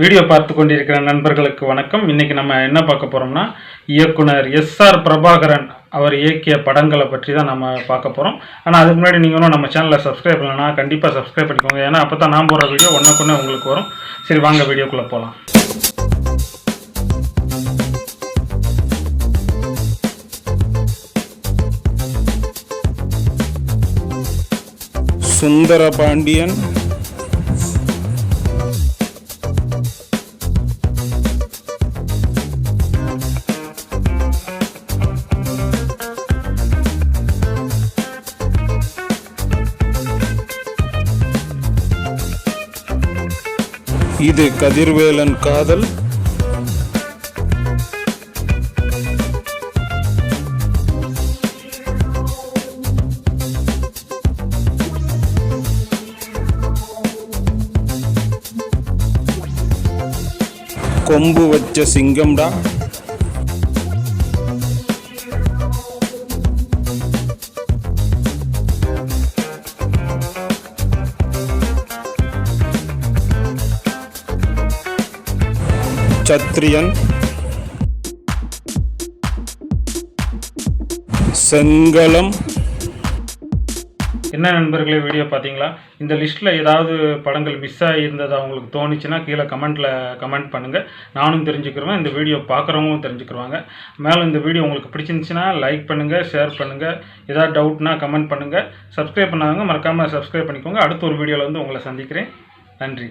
Video பார்த்து கொண்டிருக்கிற நண்பர்களுக்கு வணக்கம். இன்றைக்கி நம்ம என்ன பார்க்க போகிறோம்னா இயக்குனர் எஸ்ஆர் பிரபாகரன் அவர் இயக்கிய படங்களை பற்றி தான் நம்ம பார்க்க போகிறோம் ஆனால் அதுக்கு முன்னாடி நீங்கள் இன்னும் நம்ம சேனலை சப்ஸ்கிரைப் பண்ணலன்னா கண்டிப்பாக சப்ஸ்கிரைப் பண்ணிக்கோங்க. ஏன்னா அப்போ தான் நான் போகிற வீடியோ ஒன்றுக்குன்னே உங்களுக்கு வரும். சரி வாங்க வீடியோக்குள்ளே போகலாம் சுந்தர பாண்டியன் இது கதிர்வேலன் காதல். கொம்பு வச்ச சிங்கம்டா. சத்ரியன் செங்கலம். என்ன நண்பர்களே வீடியோ பார்த்தீங்களா? இந்த லிஸ்ட்டில் ஏதாவது படங்கள் மிஸ் ஆகியிருந்ததா உங்களுக்கு தோணுச்சுன்னா கீழே கமெண்ட்டில் கமெண்ட் பண்ணுங்கள் நானும் தெரிஞ்சுக்கிறேன் இந்த வீடியோ பார்க்குறவங்களும் தெரிஞ்சுக்கிருவாங்க. மேலும் இந்த வீடியோ உங்களுக்கு பிடிச்சிருந்துச்சுன்னா லைக் பண்ணுங்கள் ஷேர் பண்ணுங்கள் ஏதாவது டவுட்னா கமெண்ட் பண்ணுங்கள் சப்ஸ்கிரைப் பண்ணாதவங்க மறக்காமல் சப்ஸ்கிரைப் பண்ணிக்கோங்க. அடுத்த ஒரு வீடியோவில் வந்து உங்களை சந்திக்கிறேன். நன்றி.